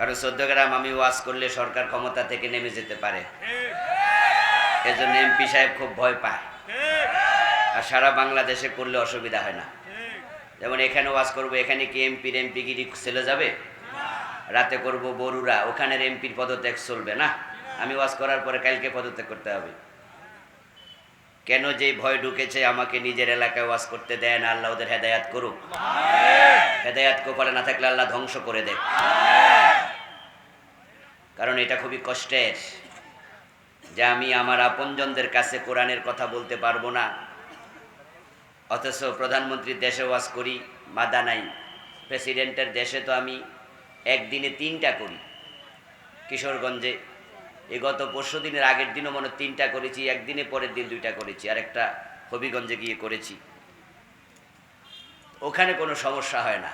কারণ চোদ্দ গ্রাম আমি ওয়াজ করলে সরকার ক্ষমতা থেকে নেমে যেতে পারে। এজন্য এমপি সাহেব খুব ভয় পায়। আর সারা বাংলাদেশে করলে অসুবিধা হয় না। যেমন এখানে ওয়াজ করব এখানে কি এমপির এমপি গিরি চলে যাবে? রাতে করব বরুরা ওখানের এমপির পদত্যাগ চলবে না? আমি ওয়াজ করার পরে কালকে পদত্যাগ করতে হবে। কেন যে ভয় ঢুকেছে আমাকে নিজের এলাকায় ওয়াজ করতে দেন আল্লাহ ওদের হেদায়াত করুক। হেদায়াত কপালে না থাকলে আল্লাহ ধ্বংস করে দেয়। কারণ এটা খুবই কষ্টের যে আমি আমার আপনজনদের কাছে কোরআনের কথা বলতে পারব না। অথচ প্রধানমন্ত্রীর দেশে ওয়াজ করি মাদা নাই। প্রেসিডেন্টের দেশে তো আমি একদিনে তিনটা করি কিশোরগঞ্জে। এই গত পরশু দিনের আগের দিনও মনে তিনটা করেছি, একদিনে পরের দিন দুইটা করেছি, আর একটা হবিগঞ্জে গিয়ে করেছি। ওখানে কোনো সমস্যা হয় না।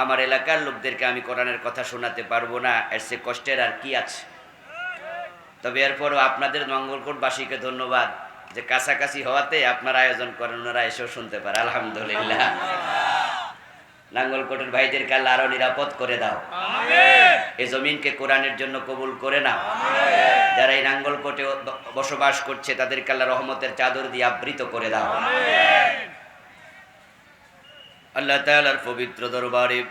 আমার এলাকার লোকদেরকে আমি কোরআনের কথা শোনাতে পারব না এর সে কষ্টের আর কি আছে? তবে এরপরও আপনাদের মঙ্গলকোটবাসীকে ধন্যবাদ যে কাছাকাছি হওয়াতে আপনারা আয়োজন করেন ওনারা এসেও শুনতে পারে আলহামদুলিল্লাহ। নাঙ্গলকোটের ভাইদের কাল আরও নিরাপদ করে দাও। এই জমিনকে কোরআনের জন্য কবুল করে নাও। যারা এই নাঙ্গলকোটে বসবাস করছে তাদের কাল্লা রহমতের চাদর দিয়ে আবৃত করে দাও। আল্লাহ তাআলার পবিত্র দরবারে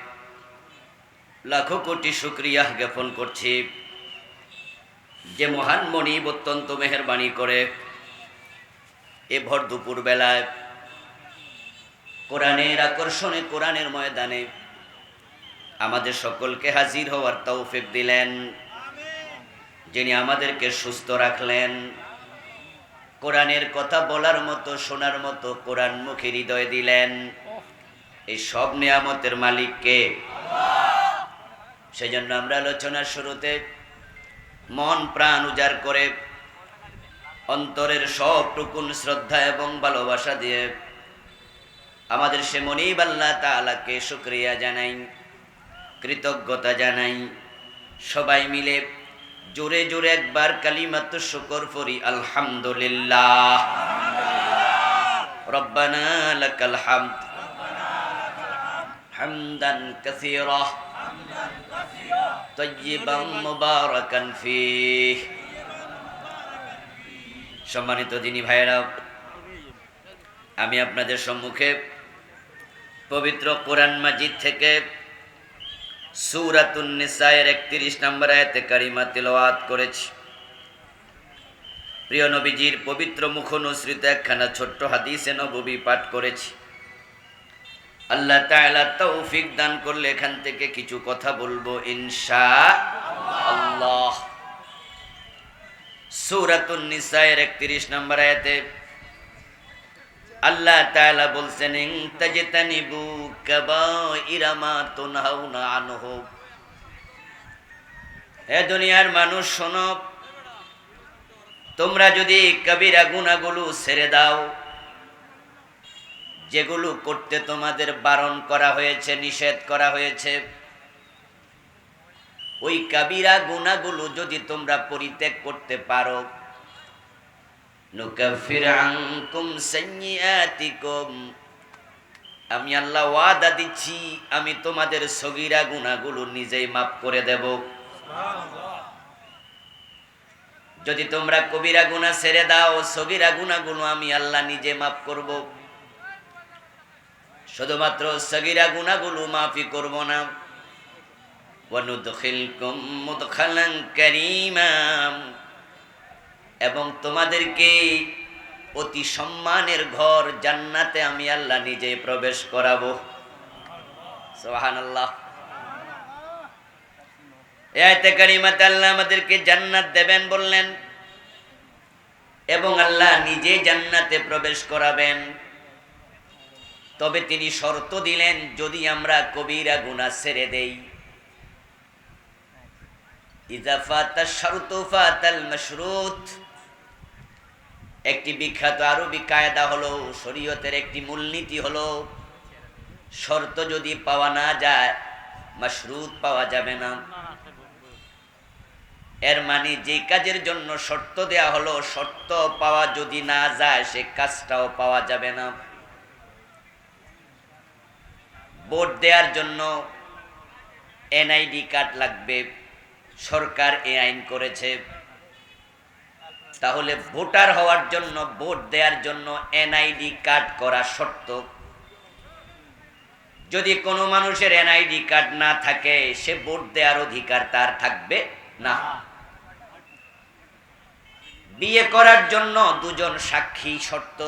লাখো কোটি শুক্রিয়া জ্ঞাপন করছি যে মহান মনিব অত্যন্ত মেহরবানি করে এ ভর দুপুর বেলায় কোরআনের আকর্ষণে কোরআনের ময়দানে আমাদের সকলকে হাজির হওয়ার তৌফিক দিলেন, যিনি আমাদেরকে সুস্থ রাখলেন। কোরআনের কথা বলার মতো, শোনার মতো কোরআন মুখী হৃদয় দিলেন। এই সব নিয়ামতের মালিককে সেজন্য আমরা আলোচনার শুরুতে মন প্রাণ উজাড় করে অন্তরের সব টুকুন শ্রদ্ধা এবং ভালোবাসা দিয়ে আমাদের সে মনিব আল্লাহ তালাকে শুক্রিয়া জানাই, কৃতজ্ঞতা জানাই, সবাই মিলে জোরে জোরে একবার কালিমাত্র শুকর করি আলহামদুলিল্লাহ। রব্বানা লাকাল হামদ। হামদান কাসীরা طيبا مباركا فيه সম্মানিত যিনি ভাইয়েরা আমি আপনাদের সম্মুখে পবিত্র কোরআন মাজিদ থেকে সূরাতুন নিসায়ের 31 নম্বর আয়াতে কারিমা তিলাওয়াত করেছি প্রিয় নবীজির পবিত্র মুখ অনুসৃত একখানা ছোট্ট হাদিসে নববী পাঠ করেছি আল্লাহ তাআলা তৌফিক দান করলে এখান থেকে কিছু কথা বলব ইনশা আল্লাহ। সূরাতুন নিসায়ের 31 নম্বর আয়াতে আল্লাহ তাআলা বলছেন ইন তাজতানিবু কাবাইরা মা তুনহাউনা আনহু। হে দুনিয়ার মানুষ, শোনো, তোমরা যদি কবিরা গুনাহগুলো ছেড়ে দাও যেগুলো করতে তোমাদের বারণ করা হয়েছে, নিষেধ করা হয়েছে, ওই কাবিরা গুনাহগুলো যদি তোমরা পরিত্যাগ করতে পারো। আমি আল্লাহ ওয়াদা দিচ্ছি, আমি তোমাদের সগীরা গুনাহগুলো নিজেই মাফ করে দেব। যদি তোমরা কবিরা গুনাহ ছেড়ে দাও, সগীরা গুনাহগুলো আমি আল্লাহ নিজে মাফ করব। শুধুমাত্র সগিরা গুনাহগুলো মাফি করব না। এবং তোমাদেরকে অতি সম্মানের ঘর জান্নাতে আমি আল্লাহ নিজে প্রবেশ করাবো। এই আয়াতে কারিমাতে আল্লাহ আমাদেরকে জান্নাত দেবেন বললেন এবং আল্লাহ নিজে জান্নাতে প্রবেশ করাবেন। তবে তিনি শর্ত দিলেন, যদি আমরা কবিরা গুনাহ ছেড়ে দেই। একটি বিখ্যাত আরবি কায়দা হলো, শরীয়তের একটি মূলনীতি হলো, শর্ত যদি পাওয়া না যায়, মাশরুত পাওয়া যাবে না। এর মানে যে কাজের জন্য শর্ত দেয়া হলো, শর্ত পাওয়া যদি না যায়, সে কাজটাও পাওয়া যাবে না। ভোট দেওয়ার জন্য এনআইডি কার্ড লাগবে। সরকার এ আইন করেছে। তাহলে ভোটার হওয়ার জন্য, ভোট দেওয়ার জন্য এনআইডি কার্ড করা শর্ত। যদি কোনো মানুষের এনআইডি কার্ড না থাকে, সে ভোট দেওয়ার অধিকার তার থাকবে না। বিয়ে করার জন্য দুজন সাক্ষী শর্ত।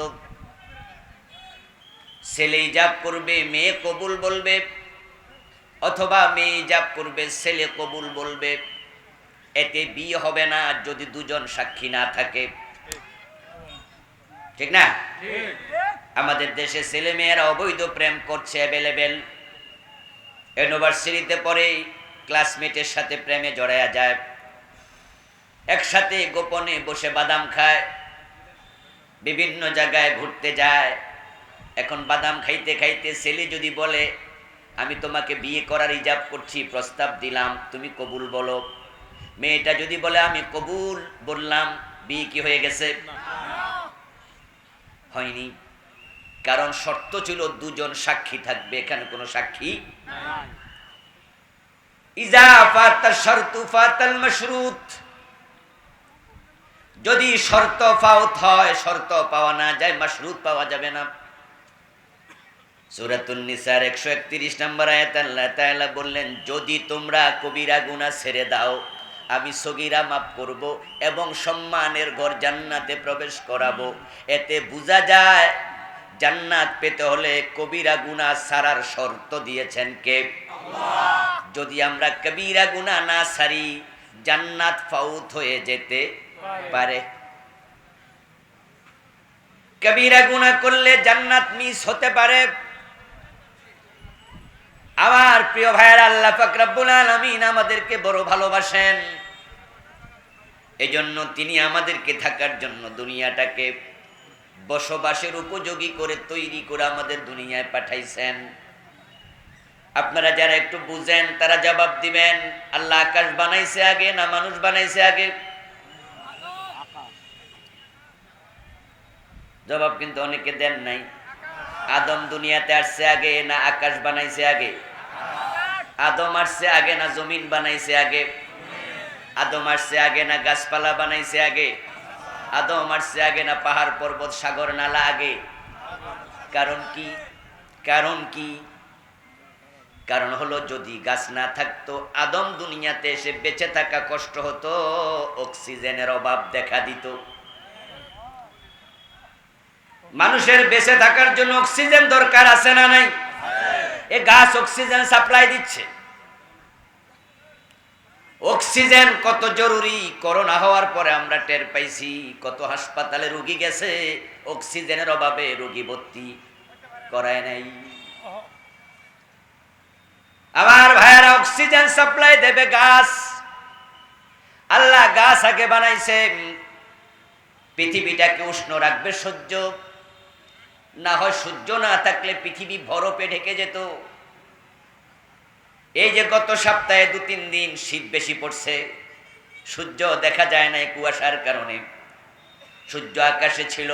ছেলে ইজাব করবে মেয়ে কবুল বলবে অথবা মেয়ে ইজাব করবে ছেলে কবুল বলবে। এতে বিয়ে হবে না যদি দুজন সাক্ষী না থাকে। ঠিক না? আমাদের দেশে ছেলে মেয়েরা অবৈধ প্রেম করছে অ্যাভেলেবেল ইউনিভার্সিটিতে পড়ে ক্লাসমেটের সাথে প্রেমে জড়ায়া যায়। একসাথে গোপনে বসে বাদাম খায়। বিভিন্ন জায়গায় ঘুরতে যায়। এখন বাদাম খাইতে খাইতে ছেলে যদি বলে, আমি তোমাকে বিয়ে করার ইজাব করছি, প্রস্তাব দিলাম, তুমি কবুল বলো। মেয়েটা যদি বলে, আমি কবুল বললাম, বিয়ে কি হয়ে গেছে? হয়নি। কারণ শর্ত ছিল, দুজন সাক্ষী থাকবে। এখানে কোনো সাক্ষী যদি শর্ত ফাউত হয়, শর্ত পাওয়া না যায়, মশরুত পাওয়া যাবে না। সুরাতুন নিসার একশো একত্রিশ নম্বর আয়াত বললেন, যদি তোমরা কবিরা গুনাহ ছেড়ে দাও, আমি সগিরা মাফ করব এবং সম্মানের ঘর জান্নাতে প্রবেশ করাবো। এতে বোঝা যায়, জান্নাত পেতে হলে কবিরা গুনাহ সারার শর্ত দিয়েছেন কে? যদি আমরা কবিরা গুনাহ না সারি জান্নাত ফাউত হয়ে যেতে পারে। কবিরা গুনাহ করলে জান্নাত মিস হতে পারে। প্রিয় ভাইয়ের, আল্লাহ ফাকরাবুল আলমিন আমাদেরকে বড় ভালোবাসেন। এজন্য তিনি আমাদেরকে থাকার জন্য দুনিয়াটাকে বসবাসের উপযোগী করে, তৈরি করে আমাদের দুনিয়ায় পাঠাইছেন। আপনারা যারা একটু বুঝেন, তারা জবাব দিবেন, আল্লাহ আকাশ বানাইছে আগে না মানুষ বানাইছে আগে? জবাব কিন্তু অনেকে দেন নাই। আদম দুনিয়াতে আসছে আগে না আকাশ বানাইছে আগে? আদম আসছে আগে না জমিন বানাইছে আগে? আদম আসছে আগে না গাছপালা বানাইছে আগে? আদম আসছে আগে না পাহাড়, পর্বত, সাগর, নালা আগে? কারণ কি? কারণ কি? কারণ হলো যদি গাছ না থাকতো, আদম দুনিয়াতে এসে বেঁচে থাকা কষ্ট হতো, অক্সিজেনের অভাব দেখা দিত। মানুষের বেঁচে থাকার জন্য অক্সিজেন দরকার আছে না নাই? এ গাছ অক্সিজেন সাপ্লাই দিচ্ছে। অক্সিজেন কত জরুরি? করোনা হওয়ার পরে আমরা টের পাইছি, কত হাসপাতালে রুগী গেছে অক্সিজেনের অভাবে রোগী ভর্তি করায় নাই। আমার ভাইয়ারা অক্সিজেন সাপ্লাই দেবে গাছ। আল্লাহ গাছ আগে বানাইছে পৃথিবীটাকে উষ্ণ রাখবে সহ্য। না হয় সূর্য না থাকলে পৃথিবী বরফে ঢেকে যেত। এই যে গত সপ্তাহে দু তিন দিন শীত বেশি পড়ছে সূর্য দেখা যায় না কুয়াশার কারণে। সূর্য আকাশে ছিল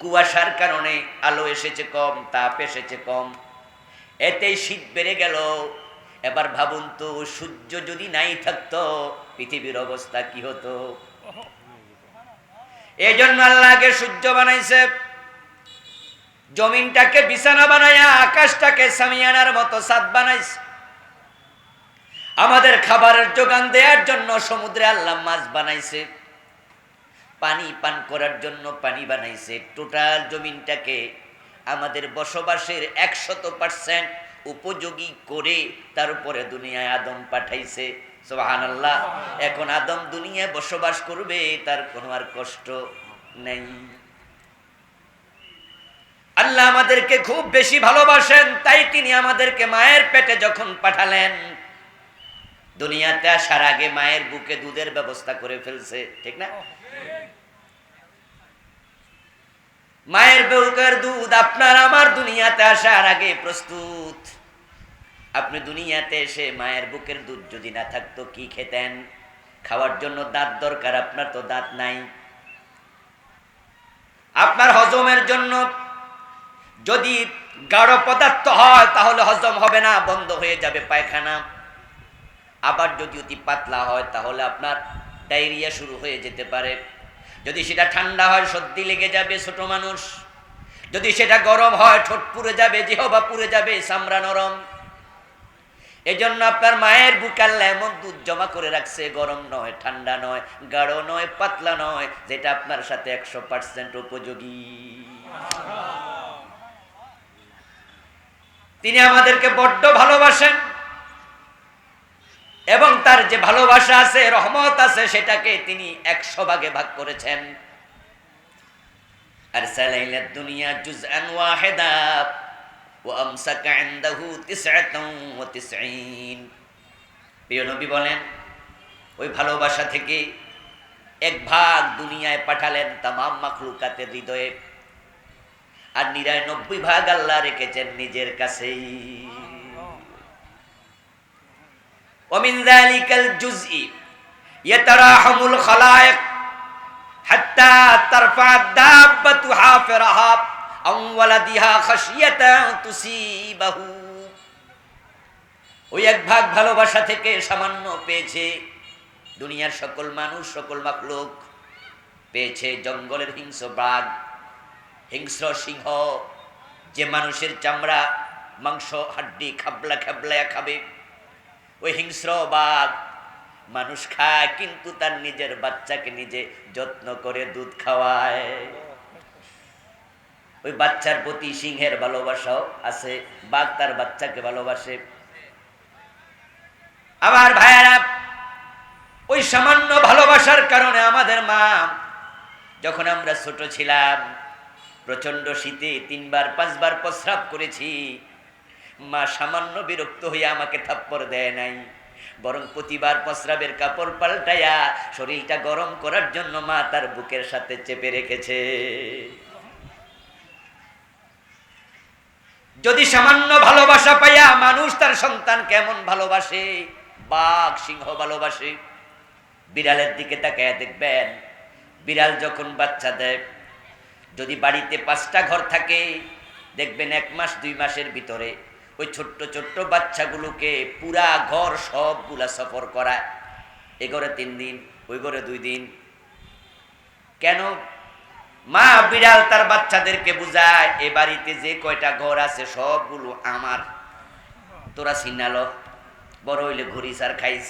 কুয়াশার কারণে আলো এসেছে কম তাপ এসেছে কম। এতেই শীত বেড়ে গেল। এবার ভাবুন তো সূর্য যদি নাই থাকতো পৃথিবীর অবস্থা কি হতো? এই জন্য আল্লাহকে সূর্য বানাইছে। জমিনটাকে বিছানা বানাইয়া আকাশটাকে সামিয়ানার মতো সাদ বানাইছে। আমাদের খাবারের যোগান দেওয়ার জন্য সমুদ্রে আল্লাহ মাছ বানাইছে। পানি পান করার জন্য পানি বানাইছে। টোটাল জমিনটাকে আমাদের বসবাসের একশত পার্সেন্ট উপযোগী করে তার উপরে দুনিয়ায় আদম পাঠাইছে। সোহান আল্লাহ এখন আদম দুনিয়ায় বসবাস করবে, তার কোনো আর কষ্ট নেই। আল্লাহ আমাদেরকে খুব বেশি ভালোবাসেন, তাই তিনি আমাদেরকে মায়ের পেটে যখন পাঠালেন, দুনিয়াতে আসার আগে মায়ের বুকে দুধের ব্যবস্থা করে ফেলছে, ঠিক না? মায়ের বুকের দুধ আপনার আমার দুনিয়াতে আসার আগে প্রস্তুত। আপনি দুনিয়াতে এসে মায়ের বুকের দুধ যদি না থাকতো কি খেতেন? খাওয়ার জন্য দাঁত দরকার, আপনার তো দাঁত নাই। আপনার হজমের জন্য যদি গাঢ় পদার্থ হয়, তাহলে হজম হবে না, বন্ধ হয়ে যাবে পায়খানা। আবার যদি অতি পাতলা হয়, তাহলে আপনার ডায়রিয়া শুরু হয়ে যেতে পারে। যদি সেটা ঠান্ডা হয়, সর্দি লেগে যাবে ছোট মানুষ। যদি সেটা গরম হয়, ঠোঁট পুড়ে যাবে, জিহবা পুড়ে যাবে, চামড়া নরম। এই জন্য আপনার মায়ের বুকাল এমন দুধ জমা করে রাখছে, গরম নয়, ঠান্ডা নয়, গাঢ় নয়, পাতলা নয়, যেটা আপনার সাথে একশো পার্সেন্ট উপযোগী। তিনি আমাদেরকে বড্ড ভালোবাসেন। এবং তার যে ভালোবাসা আছে, রহমত আছে, সেটাকে তিনি একশো ভাগে ভাগ করেছেন। ভালোবাসা থেকে এক ভাগ দুনিয়ায় পাঠালেন তাম মাখলুকাতের হৃদয়ে। আর নিরানব্বই ভাগ আল্লাহ রেখেছেন নিজের কাছেই ومن ذلك الجزء يتراحم الخلائق حتى ترفع الدابة حافرها عن ولدها خشية تصيبه ওই এক ভাগ ভালোবাসা থেকে সামান্য পেয়েছে দুনিয়ার সকল মানুষ সকল মাকলুক পেয়েছে জঙ্গলের হিংস্র বাঘ হিংস্র সিংহ, যে মানুষের চামড়া, মাংস, হাড্ডি, খাবলা খাবলা খাবে। ওই হিংস্র বাঘ মানুষ খায়, কিন্তু তার নিজের বাচ্চাকে নিজে যত্ন করে দুধ খাওয়ায়। ওই বাচ্চার প্রতি সিংহের ভালোবাসাও আছে, বাঘ তার বাচ্চাকে ভালোবাসে। আবার ভাইয়ারা, ওই সামান্য ভালোবাসার কারণে আমাদের মা, যখন আমরা ছোট ছিলাম প্রচণ্ড শীতে তিনবার, পাঁচবার প্রস্রাব করেছি। মা সামান্য বিরক্ত হয়ে আমাকে থাপ্পড় দেয় নাই। বরং প্রতিবার প্রস্রাবের কাপড় পাল্টাইয়া শরীরটা গরম করার জন্য মা তার বুকের সাথে চেপে রেখেছে। যদি সামান্য ভালোবাসা পাইয়া মানুষ তার সন্তান কেমন ভালোবাসে? বাঘ সিংহ ভালোবাসে। বিড়ালের দিকে তাকায় দেখবেন, বিড়াল যখন বাচ্চা দেয় যদি বাড়িতে পাঁচটা ঘর থাকে, দেখবেন এক মাস, দুই মাসের ভিতরে ওই ছোট্ট ছোট্ট বাচ্চাগুলোকে পুরা ঘর সবগুলা সফর করায়। এ ঘরে তিন দিন, ওই ঘরে দুই দিন। কেন? মা বিড়াল তার বাচ্চাদেরকে বুঝায়, এ বাড়িতে যে কয়টা ঘর আছে সবগুলো আমার। তোরা সিনালো বড় হইলে ঘুরিস আর খাইস।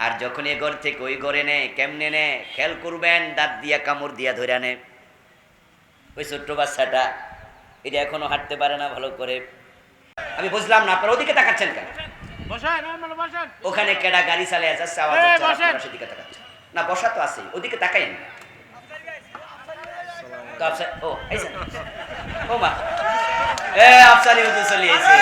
আর যখন এ ঘর থেকে ওই ঘরে নে, কেমনে নে, খেয়াল করবেন, দাঁত দিয়া কামড় দিয়া ধরে নে। ওই ছোট্ট বাচ্চাটা এটা এখনও হাঁটতে পারে না ভালো করে। আমি বুঝলাম না আপনারা ওদিকে তাকাচ্ছেন কেন? ওখানে কেডা গাড়ি চালিয়ে যাচ্ছে আওয়াজ হচ্ছে, সেদিকে তাকাচ্ছেন। না বসা তো আছে ওদিকে তাকাইন তো আফসার ও মা এ আফসারি হুজুর চলে এসে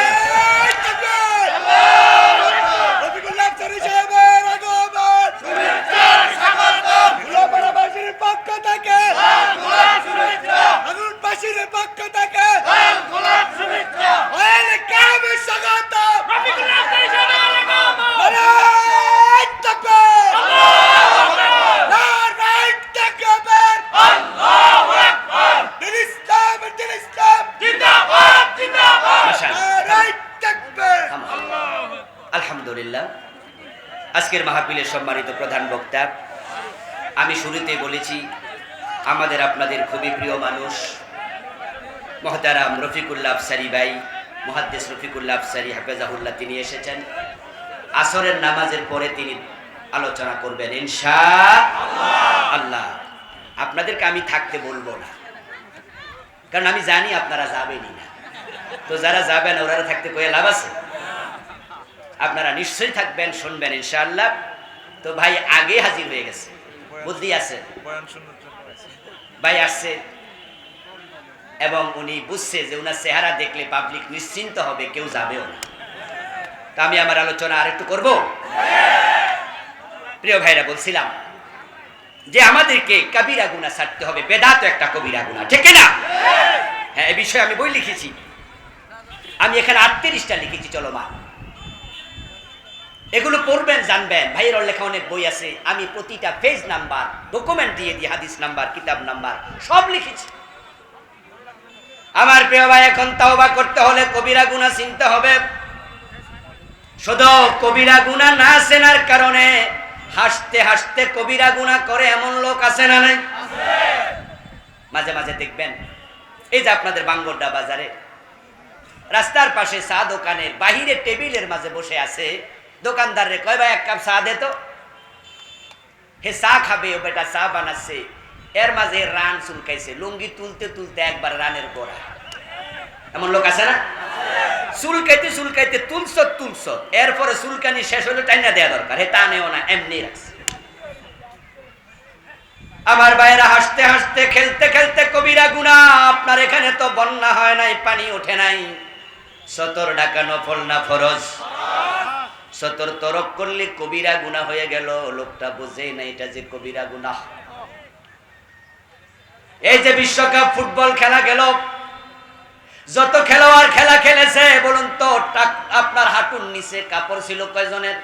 পক্ষ থেকে। আগুনবাসীর পক্ষ থেকে স্বাগত। নারায়ণ তাকবীর! আলহামদুলিল্লাহ। আজকের মাহফিলের সম্মানিত প্রধান বক্তা। আমি শুরুতে বলেছি আমাদের আপনাদের খুবই প্রিয় মানুষ। মহতারাম রফিকুল্লাহ আফসারি ভাই মহাদ্দেশ রফিকুল্লাহ আফসারি হাফেজাহুল্লাহ তিনি এসেছেন। আসরের নামাজের পরে তিনি আলোচনা করবেন ইনশা আল্লাহ। আপনাদেরকে আমি থাকতে বলব না। কারণ আমি জানি আপনারা যাবেনই না। তো যারা যাবেন ওরা থাকতে কয়ে লাভ আছে? আপনারা নিশ্চয়ই থাকবেন শুনবেন ইনশাআল্লাহ তো ভাই আগে হাজির হয়ে গেছে। বুদ্ধি আছে? ভাই আসছে। এবং উনি বুঝছে যে উনার চেহারা দেখলে পাবলিক নিশ্চিন্ত হবে, কেউ যাবেও না। তা আমি আমার আলোচনা আর একটু করব? প্রিয় ভাইরা, বলছিলাম যে আমাদেরকে কবিরা গুণা ছাড়তে হবে বেদাত একটা কবিরা গুণা, ঠিক না হ্যাঁ এ বিষয়ে আমি বই লিখেছি। আমি এখানে আটত্রিশটা লিখেছি, চলো মা। এগুলো পড়বেন, জানবেন। ভাইয়ের লেখা অনেক বই আছে। আমি প্রতিটা পেজ নাম্বার ডকুমেন্ট দিয়ে দিই, হাদিস নাম্বার কিতাব নাম্বার সব লিখেছি। আমার প্রিয় ভাই, এখন তাওবা করতে হলে কবিরা গুণা চিনতে হবে। শুধু কবিরা গুণা না চেনার কারণে হাসতে হাসতে কবিরা গুণা করে এমন লোক আছে না নাই? মাঝে মাঝে দেখবেন, এই যে আপনাদের বাঙ্গরডা বাজারে, রাস্তার পাশে চা দোকানের বাহিরে টেবিলের মাঝে বসে আছে দোকানদার রে, কয় ভাই, এক কাপ চা দে তো। হে চা খাবে, ও বেটা চা বানাচ্ছে। এর মাঝে রান চুলকাইছে, লুঙ্গি তুলতে তুলতে একবার রানের গোড়া। এমন লোক আছে না? চুলকাইতে চুলকাইতে তুলছ তুলছ এরপরে চুলকানি শেষ হলে টাইনা দেওয়া দরকার, হে তা নেও না, এমনি রাখছে আমার বাইরা হাসতে হাসতে, খেলতে খেলতে কবিরা গুনা আপনার এখানে তো বন্যা হয় নাই, পানি ওঠে নাই। সতর ঢাকা নফল না ফরজ? সতর তরক করলে কবিরা গুনা হয়ে গেল, লোকটা বোঝেই না এটা যে কবিরা গুনা এই যে বিশ্বকাপ ফুটবল খেলা গেল, যত খেলোয়াড় খেলা খেলেছে, বলুন তো আপনার হাঁটুর নিচে কাপড় ছিল কয়জনের?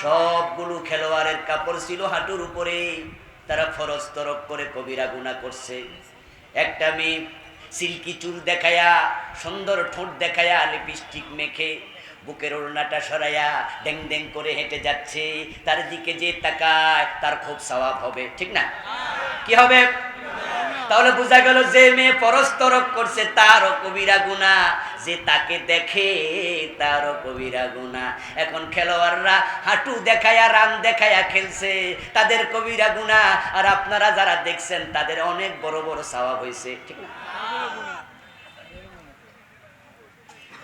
সবগুলো খেলোয়াড়ের কাপড় ছিল হাঁটুর উপরে, তারা ফরজ তরক করে কবিরা গুণা করছে। একটা মেয়ে সিল্কি চুল দেখায়া, সুন্দর ঠোঁট দেখায়া লিপস্টিক মেখে বুকের ওড়নাটা সরাইয়া ডেং ডেং করে হেঁটে যাচ্ছে, তার দিকে যে তাকায়, তার খুব স্বভাব হবে, ঠিক না? কি হবে? তাহলে বোঝা গেল যে মেয়ে পরস্তরক করছে, তারও কবিরা গুণা। যে তাকে দেখে, তারও কবিরা গুণা। এখন খেলোয়াড়রা হাঁটু দেখায়া, রান দেখায়া খেলছে, তাদের কবিরা গুণা। আর আপনারা যারা দেখছেন, তাদের অনেক বড় বড় স্বভাব হয়েছে, ঠিক না?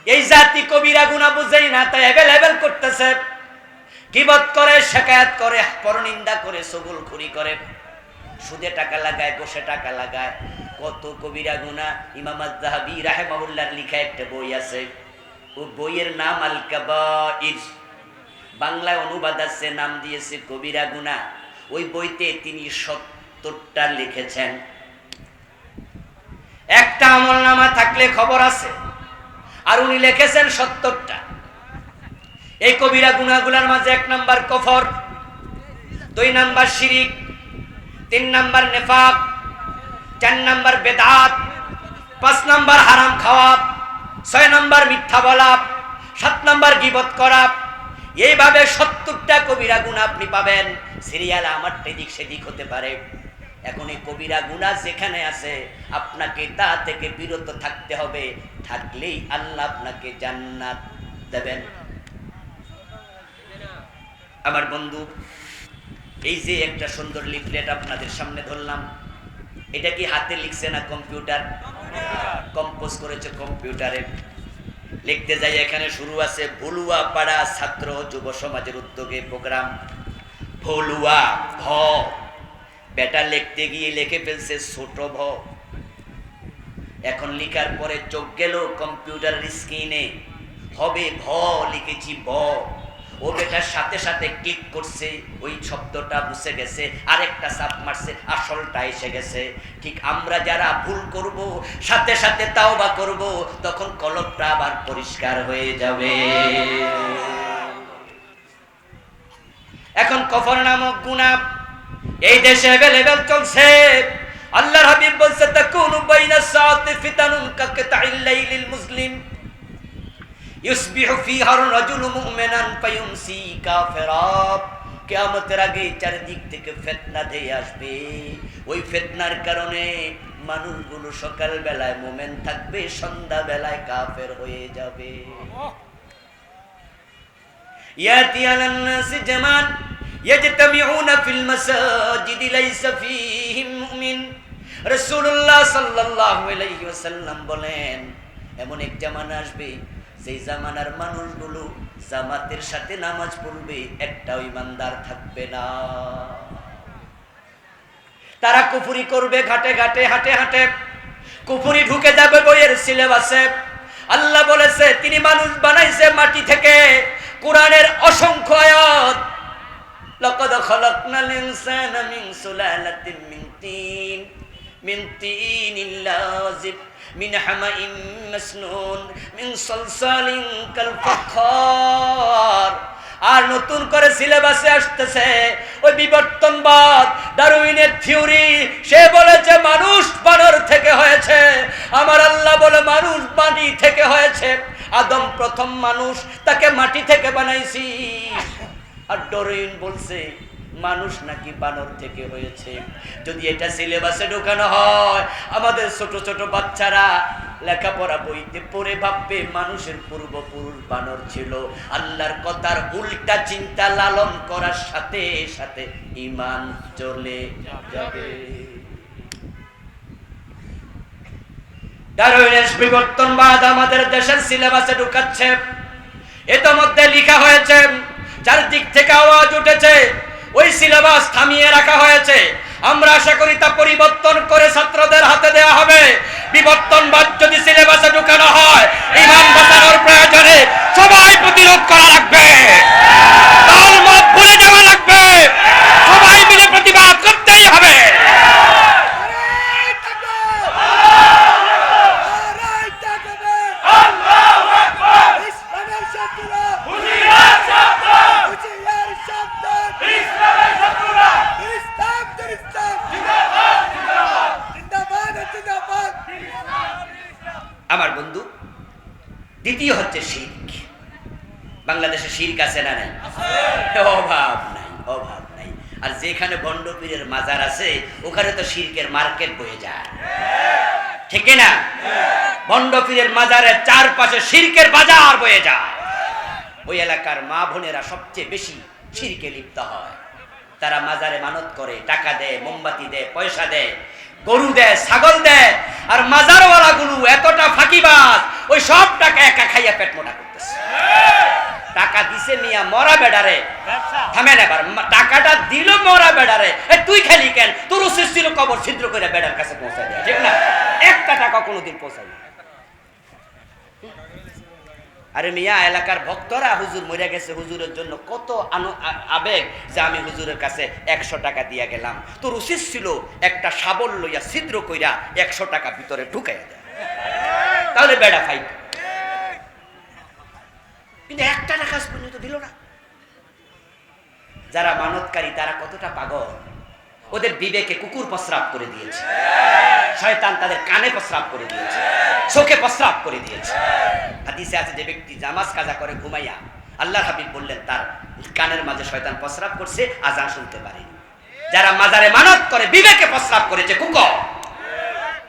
এই জাতি কবিরা গুণা বুঝেই না, তাই অ্যাভেলেবেল করতেছে। কিবত করে, শেখায়াত করে, পরনিন্দা করে, সগুল খুরি করে। সুদে টাকা লাগায় বসে টাকা লাগায়। কত কবিরা গুনা ইমাম জাহাবি রাহেমাহুল্লার লিখা একটা বই আছে। ও বইয়ের নাম আল কাবাইর বাংলায় অনুবাদ আছে, নাম দিয়েছে কবিরা গুনা ওই বইতে তিনি সত্তরটা লিখেছেন। একটা আমল নামা থাকলে খবর আছে। আর উনি লিখেছেন সত্তরটা। এই কবিরা গুনাগুলার মাঝে এক নাম্বার কফর, দুই নাম্বার শিরিক তিন নাম্বার নেফাক, চার নাম্বার বেদাত, পাঁচ নাম্বার হারাম খাওয়া, ছয় নাম্বার মিথ্যা বলা, সাত নাম্বার গিবত করা, এইভাবে সত্তরটা কবিরা গুণ আপনি পাবেন। সিরিয়াল আমার এদিক সেদিক হতে পারে। এখন এই কবিরা গুণা যেখানে আছে, আপনাকে তা থেকে বিরত থাকতে হবে। থাকলেই আল্লাহ আপনাকে জান্নাত দেবেন। আমার বন্ধু এই যে একটা সুন্দর লিফলেট আপনাদের সামনে ধরলাম। এটা কি হাতে লিখছে না কম্পিউটার? কম্পোজ করেছে কম্পিউটারে। লিখতে যাই, এখানে শুরু আছে, ভুলুয়া পাড়া ছাত্র যুব সমাজের উদ্যোগে প্রোগ্রাম ভলুয়া ভ। বেটা লিখতে গিয়ে লিখে ফেলছে ছোট ভ। এখন লিখার পরে চোখ গেল কম্পিউটারের স্ক্রিনে হবে ভ, লিখেছি ব ও বেটার সাথে সাথে ক্লিক করছে, ওই শব্দটা বুঝে গেছে, আরেকটা চাপ মারছে, আসলটা এসে গেছে। ঠিক আমরা যারা ভুল করব, সাথে সাথে তাও বা করব, তখন কলমটা আবার পরিষ্কার হয়ে যাবে। এখন কফর নামক গুণা এই দেশে অ্যাভেলেবেল চলছে। আল্লাহর হাবিব বলছে, তাকুনু বাইনা সাআতি ফিতানুন কাকতাইল লাইলিল মুসলিম। ইউসবিহু রাজুল মুমিনান ফায়ুমসি আগে চারিদিক থেকে ফেতনা ধেয়ে আসবে। ওই ফেতনার কারণে মানুষগুলো সকাল বেলায় মোমেন থাকবে সন্ধ্যা বেলায় কাফের হয়ে যাবে। ইয়াতি আলান নাসি জামান, ইয়াজতামিউনা ফিল মাসাজিদি লাইসা ফীহিম মুমিন। রাসূলুল্লাহ সাল্লাল্লাহু আলাইহি ওয়াসাল্লাম বলেন, এমন এক জামান আসবে সেই জামানার মানুষগুলো জামাতের সাথে নামাজ পড়বে একটাও ইমানদার থাকবে না তারা কুফুরি করবে ঘাটে ঘাটে হাটে হাটে কুফুরি ঢুকে যাবে বইয়ের সিলেবাসে আল্লাহ বলেছে তিনি মানুষ বানাইছে মাটি থেকে কোরআনের অসংখ্য আয়াত لقد خلقنا الإنسان من سلالة من طين من طين لازب من حمأ مسنون من صلصال كالفخار আর নতুন করে সিলেবাসে আসতেছে ওই বিবর্তনবাদ ডারউইনের থিওরি সে বলেছে মানুষ বানর থেকে হয়েছে আমার আল্লাহ বলে মানুষ বাণী থেকে হয়েছে আদম প্রথম মানুষ তাকে মাটি থেকে বানাইছি আর ডরিন বলছে মানুষ নাকি বানর থেকে হয়েছে। যদি এটা সিলেবাসে ঢোকানো হয়, আমাদের ছোট ছোট বাচ্চারা লেখাপড়া বইতে পড়ে ভাববে মানুষের পূর্বপুরুষ বানর ছিল। আল্লাহর কথার উল্টা চিন্তা লালন করার সাথে সাথে ইমান চলে যাবে। ডারউইনের বিবর্তনবাদ আমাদের দেশের সিলেবাসে ঢুকাচ্ছে। ইতোমধ্যে লেখা হয়েছে, চারদিক থেকে আওয়াজ উঠেছে ওই সিলেবাস থামিয়ে রাখা হয়েছে। আমরা আশা করি তা পরিবর্তন করে ছাত্রদের হাতে দেওয়া হবে। বিবর্তনবাদ যদি সিলেবাসে ঢুকানো হয় ইমান বাঁচানোর প্রয়োজনে সবাই প্রতিরোধ করা লাগবে। তার মত ভুলে যাওয়া লাগবে সবাই মিলে প্রতিবাদ করতেই হবে নারায় তাকবীর! নারায় তাকবীর! ইসলামের শত্রুরা! হুঁশিয়ার সাবধান! ইসলাম দুরিস্তান! জিন্দাবাদ জিন্দাবাদ আমার বন্ধু দ্বিতীয় হচ্ছে শির্ক বাংলাদেশে শির্ক আছে না নাই অভাব নাই অভাব নাই আর যেখানে বন্ডপীরের মাজার আছে ওখানে তো শির্কের মার্কেট বয়ে যায় ঠিক না বন্ডপীরের মাজারের চারপাশে শির্কের বাজার বয়ে যায়। ওই এলাকার মা বোনেরা সবচেয়ে বেশি শিরকে লিপ্ত হয়। তারা মাজারে মানত করে, টাকা দেয়, মোমবাতি দেয়, পয়সা দেয়, গরু দেয়, ছাগল দেয়, আর মাজারওয়ালা গুলো এতটা ফাঁকিবাজ, ওই সব টাকা একা খাইয়া পেট মোটা করতেছে। টাকা দিছে মিয়া মরা বেডারে। থামেন এবার টাকাটা দিল মরা বেডারে। তুই খেলি কেন? তোর ছিল কবর ছিদ্র করে বেডার কাছে পৌঁছে দেয় ঠিক না? একটা টাকা কোনোদিন পৌঁছায় না আরে মিয়া, এলাকার ভক্তরা হুজুর মরে গেছে, হুজুরের জন্য কত আবেগ যে আমি হুজুরের কাছে একশো টাকা দিয়া গেলাম। তোর উচিত ছিল একটা সাবল লইয়া ছিদ্র কইরা একশো টাকা ভিতরে ঢুকাইয়া দেয়। তাহলে বেড়া ফাইট। কিন্তু একটা টাকা পর্যন্ত দিল না। যারা মানতকারী, তারা কতটা পাগল? ওদের বিবেকে কুকুর প্রস্রাব করে দিয়েছে। শয়তান তাদের কানে প্রস্রাব করে দিয়েছে, চোখে প্রস্রাব করে দিয়েছে। হাদিসে আছে যে ব্যক্তি জামাজ কাজা করে ঘুমাইয়া, আল্লাহ হাবিব বললেন, তার কানের মাঝে শয়তান প্রস্রাব করছে, আজান শুনতে পারেনি। যারা মাজারে মানত করে, বিবেকে প্রস্রাব করেছে কুকুর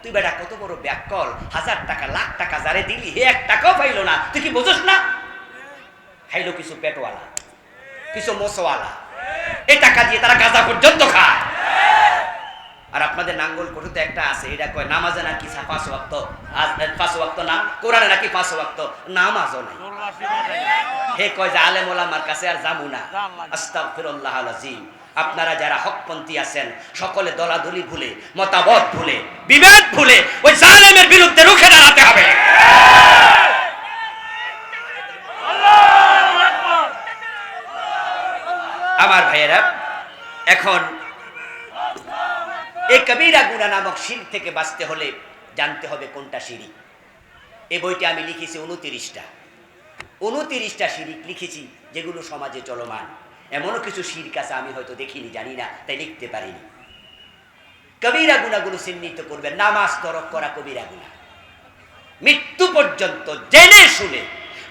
তুই বেটা কত বড় ব্যাকল, হাজার টাকা, লাখ টাকা যারে দিলি, হে এক টাকাও পাইলো না। তুই কি বুঝোস না? খাইলো কিছু পেটওয়ালা, কিছু মোসওয়ালা। এই টাকা দিয়ে তারা গাঁজা পর্যন্ত খায়। আর আপনাদের নাঙ্গল কঠুতে একটা আছে, এটা কয়, নামাজে নাকি পাঁচ আজ পাঁচ ওয়াক্ত না, কোরআনে নাকি পাঁচ ওয়াক্ত, নামাজও নাই। হে কয় যে আলেম ওলামার কাছে আর যাব না। আস্তাগফিরুল্লাহ আলাজিম আপনারা যারা হকপন্থী আছেন, সকলে দলাদলি ভুলে, মতামত ভুলে বিভেদ ভুলে, ওই জালেমের বিরুদ্ধে রুখে দাঁড়াতে হবে। আমার ভাইয়েরা, এখন এই কবিরা গুণা নামক শির থেকে বাঁচতে হলে জানতে হবে কোনটা সিঁড়ি এই বইটি আমি লিখেছি উনতিরিশটা উনতিরিশটা শিরিক লিখেছি যেগুলো সমাজে চলমান। এমনও কিছু শির কাছে আমি হয়তো দেখিনি, জানি না, তাই লিখতে পারিনি। কবিরা গুণাগুলো চিহ্নিত করবে নামাজ তরক করা কবিরা গুণা। মৃত্যু পর্যন্ত জেনে শুনে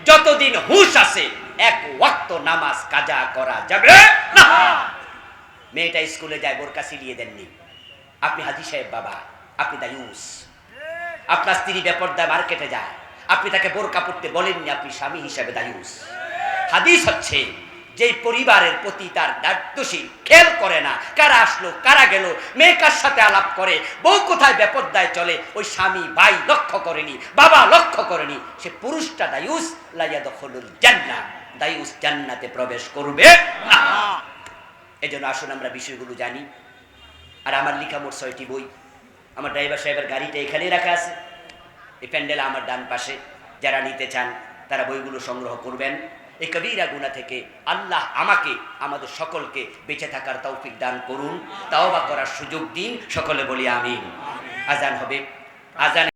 যতদিন হুঁশ আছে, এক ওয়াক্ত নামাজ কাজা করা যাবে মেয়েটা স্কুলে যায়, বোরকা সিলিয়ে দেননি। আপনি হাজি সাহেব বাবা আপনি দায়ুস আপনার স্ত্রী বেপর্দা মার্কেটে যায়। আপনি তাকে বোরকা পড়তে বলেননি আপনি স্বামী হিসাবে দায়ুস হাদিস হচ্ছে যেই পরিবারের প্রতি তার দায়িত্বশীল খেয়াল করে না কারা আসলো কারা গেল মেয়ে কার সাথে আলাপ করে বউ কোথায় বেপর্দায় চলে ওই স্বামী ভাই লক্ষ্য করেনি বাবা লক্ষ্য করেনি সে পুরুষটা দায়ুস লাইয়া দখল জান্না দায়ুস জান্নাতে প্রবেশ করবে। না এই জন্য আসুন আমরা বিষয়গুলো জানি। আর আমার লিখা মোট ছয়টি বই। আমার ড্রাইভার সাহেবের গাড়িটা এখানেই রাখা আছে। এই প্যান্ডেল আমার ডান পাশে। যারা নিতে চান, তারা বইগুলো সংগ্রহ করবেন। এই কবিরা গুণা থেকে আল্লাহ আমাকে, আমাদের সকলকে বেঁচে থাকার তৌফিক দান করুন। তাওবা করার সুযোগ দিন। সকলে বলি আমি আজান হবে। আজান